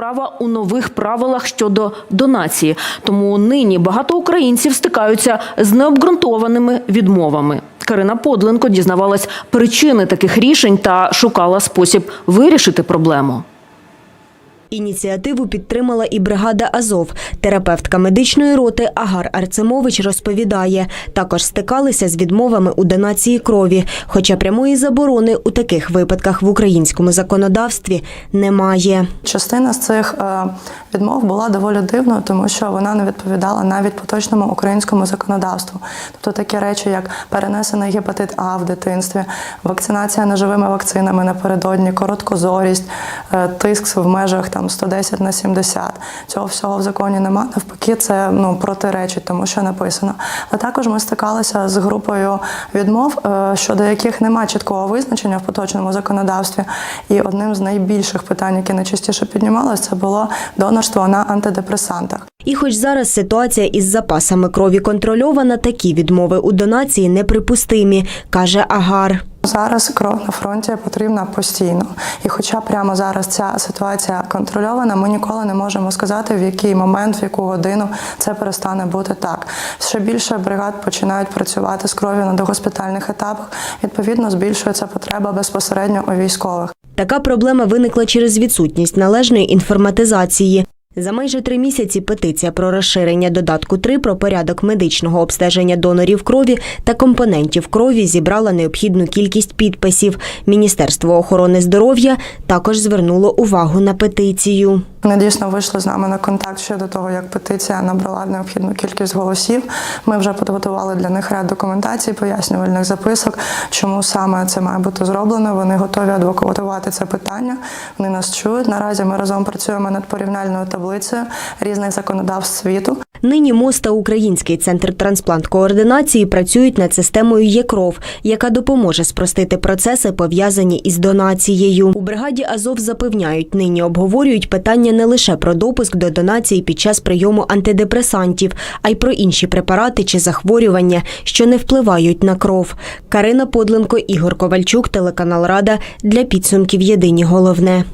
справа у нових правилах щодо донації. Тому нині багато українців стикаються з необґрунтованими відмовами. Карина Подленко дізнавалась причини таких рішень та шукала спосіб вирішити проблему. Ініціативу підтримала і бригада Азов. Терапевтка медичної роти Агар Арцемович розповідає, також стикалися з відмовами у донації крові, хоча прямої заборони у таких випадках в українському законодавстві немає. Частина з цих е, відмов була доволі дивною, тому що вона не відповідала навіть поточному українському законодавству. Тобто такі речі, як перенесений гепатит А в дитинстві, вакцинація неживими вакцинами напередодні, короткозорість, е, тиск в межах там 110 на 70. Цього всього в законі нема. Навпаки, це ну протиречить тому, що написано. А також ми стикалися з групою відмов, е, щодо яких немає чіткого визначення в поточному законодавстві. І одним з найбільших питань, яке найчастіше піднімалося, це було донорство на антидепресантах. І хоч зараз ситуація із запасами крові контрольована, такі відмови у донації неприпустимі, каже Агар. Зараз кров на фронті потрібна постійно. І хоча прямо зараз ця ситуація контрольована, ми ніколи не можемо сказати, в який момент, в яку годину це перестане бути так. Ще більше бригад починають працювати з кров'ю на догоспітальних етапах. Відповідно, збільшується потреба безпосередньо у військових. Така проблема виникла через відсутність належної інформатизації. За майже три місяці петиція про розширення додатку 3 про порядок медичного обстеження донорів крові та компонентів крові зібрала необхідну кількість підписів. Міністерство охорони здоров'я також звернуло увагу на петицію. Вони дійсно вийшли з нами на контакт щодо того, як петиція набрала необхідну кількість голосів. Ми вже підготували для них ряд документацій, пояснювальних записок, чому саме це має бути зроблено. Вони готові адвокатувати це питання. Вони нас чують. Наразі ми разом працюємо над порівняльною таблицею різних законодавств світу. Нині МОЗ та Український центр трансплант-координації працюють над системою ЄКРОВ, яка допоможе спростити процеси, пов'язані із донацією. У бригаді Азов запевняють, нині обговорюють питання не лише про допуск до донації під час прийому антидепресантів, а й про інші препарати чи захворювання, що не впливають на кров. Карина Подленко, Ігор Ковальчук, телеканал Рада для підсумків Єдині головне.